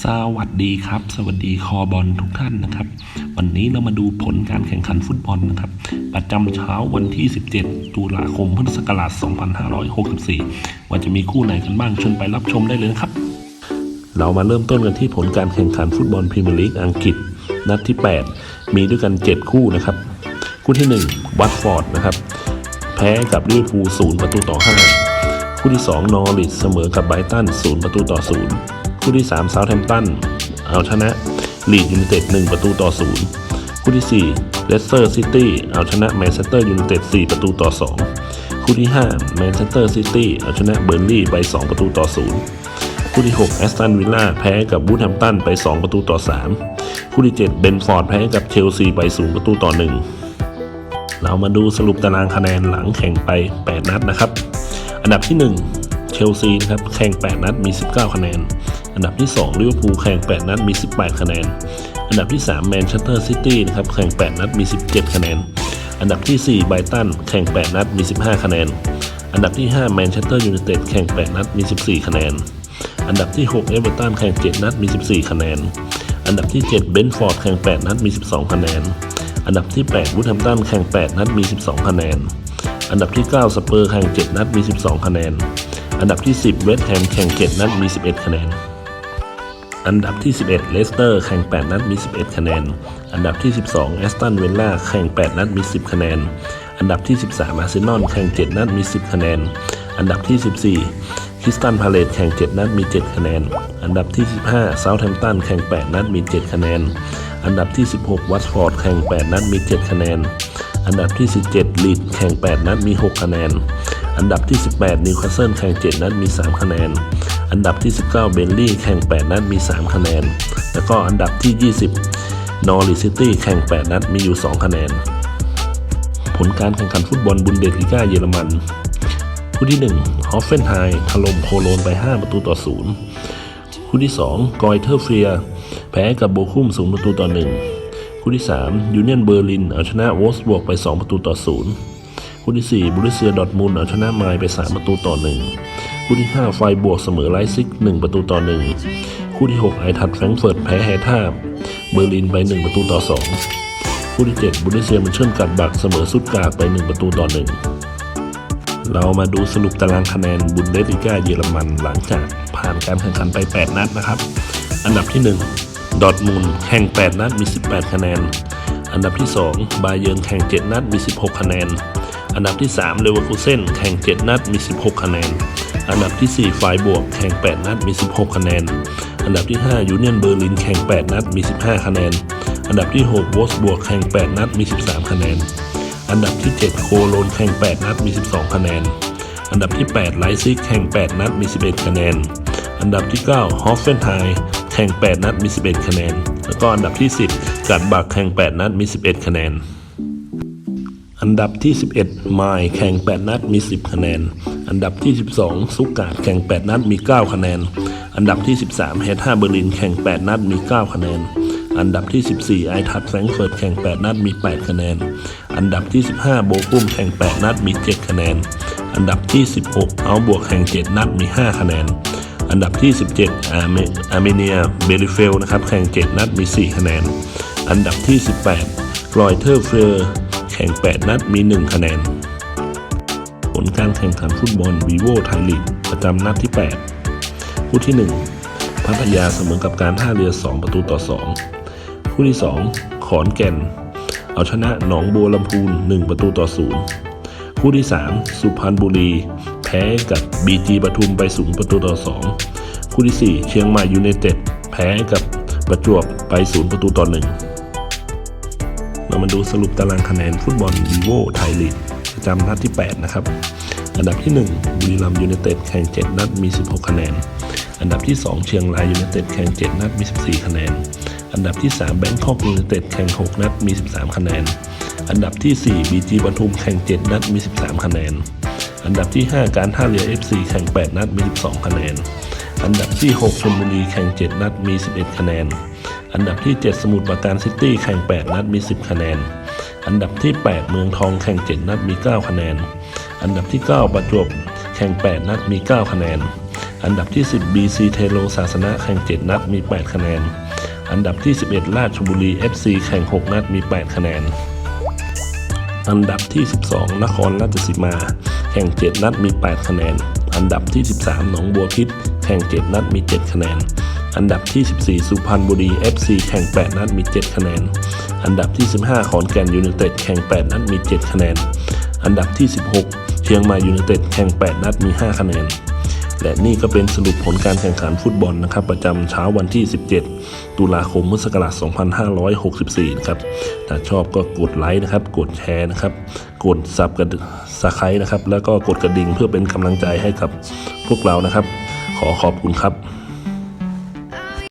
สวัสดีครับ สวัสดีคอบอลทุกท่านนะครับ วันนี้เรามาดูผลการแข่งขันฟุตบอลนะครับ ประจำเช้าวันที่ 17 ตุลาคมพุทธศักราช 2564 ว่าจะมีคู่ไหนกันบ้างชิญไปรับชมได้เลยนะครับ เรามาเริ่มต้นกันที่ผลการแข่งขันฟุตบอลพรีเมียร์ลีกอังกฤษ นัดที่ 8 มีด้วยกัน 7 คู่นะครับ คู่ที่ 1 วัตฟอร์ดนะครับ แพ้กับลิเวอร์พูล0ประตูต่อ 5 คู่ที่ 2 นอริสเสมอกับไบรตัน0ประตูต่อ 0 คู่ที่3เซาท์แฮมป์ตันเอาชนะลีดยูไนเต็ด1ประตูต่อ 0 คู่ที่ 4 เลสเตอร์ซิตี้เอาชนะแมนเชสเตอร์ยูไนเต็ด4ประตูต่อ 2 คู่ที่ 5 แมนเชสเตอร์ซิตี้เอาชนะเบอร์ลีย์ไป 2 ประตูต่อ 0 คู่ที่ 6 แอสตันวิลล่าแพ้กับบูธแฮมป์ตันไป 2 ประตูต่อ 3 คู่ที่ 7 เบนฟอร์ดแพ้กับเชลซีไป 0 ประตูต่อ 1 เรามาดูสรุปตารางคะแนนหลังแข่งไป 8 นัดนะครับ อันดับที่ 1 เชลซีนะครับแข่ง 8 นัดมี 19 คะแนน อันดับที่2ลิเวอร์พูลแข่ง 8 นัดมี 18 คะแนน อันดับที่ 3 แมนเชสเตอร์ซิตี้นะครับแข่ง 8 นัดมี 17 คะแนน อันดับที่ 4 ไบรตันแข่ง 8 นัดมี 15 คะแนน อันดับที่ 5 แมนเชสเตอร์ยูไนเต็ดแข่ง 8 นัดมี 14 คะแนน อันดับที่ 6 เอเวอร์ตันแข่ง 7 นัดมี 14 คะแนน อันดับที่ 7 เบนฟอร์ดแข่ง 8 นัดมี 12 คะแนน อันดับที่ 8 วูดแฮมป์ตันแข่ง 8 นัดมี 12 คะแนน อันดับที่ 9 สเปอร์แข่ง 7 นัดมี 12 คะแนน อันดับที่ 10 เวสต์แฮมแข่ง 7 นัดมี 11 คะแนน อันดับที่ 11 เลสเตอร์ แข่ง 8 นัด มี 11 คะแนน อันดับที่ 12 แอสตัน เวลล่า แข่ง 8 นัด มี 10 คะแนน อันดับที่ 13 อาร์เซนอล แข่ง 7 นัด มี 10 คะแนน อันดับที่ 14 คริสตันพาเลต แข่ง 7 นัด มี 7 คะแนน อันดับที่ 15เซาท์แฮมป์ตัน แข่ง 8 นัด มี 7 คะแนน อันดับที่ 16 วัตฟอร์ด แข่ง 8 นัด มี 7 คะแนน อันดับที่ 17 ลีด แข่ง 8 นัด มี 6 คะแนน อันดับที่ 18 นิวคาสเซิลแข่ง 7 นัดมี 3 คะแนน อันดับที่ 19 เบนลี่แข่ง 8 นัดมี 3 คะแนน แล้วก็อันดับที่ 20 นอริซิตี้แข่ง 8 นัดมีอยู่ 2 คะแนน ผลการแข่งขันฟุตบอลบุนเดสลิก้าเยอรมันคู่ที่1ฮอฟเฟนไฮถล่มโคโลนไป 5 ประตูต่อ 0 คู่ที่ 2 กอยเทอร์เฟีย แพ้กับโบคุม0ประตูต่อ 1 คู่ที่ 3 ยูเนียนเบอร์ลิน เอาชนะวอสบวกไป 2 ประตูต่อ 0 คู่ที่ 4 บุริเซียดอทมุนเอาชนะไมล์ไป 3 ประตูต่อ 1 คู่ที่ 5 ไฟบวกเสมอไลซิก 1 ประตูต่อ 1 คู่ที่ 6 ไอทัดแฟรงเฟิร์ตแพ้แฮท่าเบอร์ลินไป 1 ประตูต่อ 2 คู่ที่ 7 บุริเซียมันเชิญกัดบักเสมอซุดการ์ไป 1 ประตูต่อ 1 เรามาดูสรุปตารางคะแนนบุนเดสลิก้าเยอรมันหลังจากผ่านการแข่งขันไป 8 นัดนะครับ อันดับที่ 1 ดอทมุนแข่ง 8 นัดมี 18 คะแนน อันดับที่ 2 บาเยิร์นแข่ง 7 นัดมี 16 คะแนน อันดับที่ 3 เลเวอร์คูเซนแข่ง 7 นัดมี 16 คะแนน อันดับที่4ไฟบวกแข่ง 8 นัดมี 16 คะแนน อันดับที่ 5 ยูเนียนเบอร์ลินแข่ง 8 นัดมี 15 คะแนน อันดับที่6วอสบวกแข่ง 8 นัดมี 13 คะแนน อันดับที่ 7 โคโลนแข่ง 8 นัดมี 12 คะแนน อันดับที่ 8 ไลซิกแข่ง 8 นัดมี 11 คะแนน อันดับที่ 9 ฮอฟเฟนไฮแข่ง 8 นัดมี 11 คะแนน แล้วก็อันดับที่ 10 กัดบักแข่ง 8 นัดมี 11 คะแนน อันดับที่ 11 ไมล์แข่ง 8 นัดมี 10 คะแนน อันดับที่ 12 ซุกกาดแข่ง 8 นัดมี 9 คะแนน อันดับที่ 13 เฮท่าเบอร์ลินแข่ง 8 นัดมี 9 คะแนน อันดับที่ 14 ไอทัดแฟรงเฟิร์ตแข่ง 8 นัดมี 8 คะแนน อันดับที่ 15 โบกุ้มแข่ง 8 นัดมี 7 คะแนน อันดับที่ 16 เอาบวกแข่ง 7 นัดมี 5 คะแนน อันดับที่ 17 อาร์เมอาร์เมเนียเบลิเฟลนะครับแข่ง 7 นัดมี 4 คะแนน อันดับที่ 18รอยเทอร์เฟอร์ แข่ง 8 นัดมี 1 คะแนน ผลการแข่งขันฟุตบอลวีโวไทยลีกประจำนัดที่ 8 คู่ที่ 1 พัทยาเสมอกับการท่าเรือ 2 ประตูต่อ 2 คู่ที่ 2 ขอนแก่น เอาชนะหนองบัวลำพูน 1 ประตูต่อ 0 คู่ที่ 3 สุพรรณบุรี แพ้กับบีจีปทุมไป 0 ประตูต่อ 2 คู่ที่ 4 เชียงใหม่ยูไนเต็ดแพ้กับประจวบไป 0 ประตูต่อ 1 เรามาดูสรุปตารางคะแนนฟุตบอลวีโวไทยลีกประจำนัดที่ 8 นะครับ อันดับที่ 1 บุรีรัมย์ยูไนเต็ดแข่ง 7 นัดมี 16 คะแนน อันดับที่ 2 เชียงรายยูไนเต็ดแข่ง 7 นัดมี 14 คะแนน อันดับที่ 3 แบงคอกยูไนเต็ดแข่ง 6 นัดมี 13 คะแนน อันดับที่ 4 บีจีปทุมแข่ง 7 นัดมี 13 คะแนน อันดับที่ 5 การท่าเรือ FC แข่ง 8 นัดมี 12 คะแนน อันดับที่ 6ชลบุรีแข่ง 7 นัดมี 11 คะแนน อันดับที่ 7 สมุทรปราการซิตี้แข่ง 8 นัดมี 10 คะแนน อันดับที่ 8 เมืองทองแข่ง 7 นัดมี 9 คะแนน อันดับที่ 9 ประจวบแข่ง 8 นัดมี 9 คะแนน อันดับที่ 10 BC เทโลศาสนะแข่ง 7 นัดมี 8 คะแนน อันดับที่ 11 ราชบุรี FC แข่ง 6 นัดมี 8 คะแนน อันดับที่ 12 นครราชสีมา แข่ง 7 นัดมี 8 คะแนน อันดับที่ 13 หนองบัวพิษแข่ง 7 นัดมี 7 คะแนน อันดับที่ 14 สุพรรณบุรี FC แข่ง 8 นัดมี 7 คะแนน อันดับที่ 15 ขอนแก่นยูไนเต็ดแข่ง 8 นัดมี 7 คะแนน อันดับที่ 16 เชียงใหม่ยูไนเต็ดแข่ง 8 นัดมี 5 คะแนน และนี่ก็เป็นสรุปผลการแข่งขันฟุตบอลนะครับประจำเช้าวันที่ 17 ตุลาคมพุทธศักราช 2564 นะครับ ถ้าชอบก็กดไลค์นะครับ กดแชร์นะครับ กดซับกับสไครต์นะครับ แล้วก็กดกระดิ่งเพื่อเป็นกำลังใจให้กับพวกเรานะครับ ขอขอบคุณครับ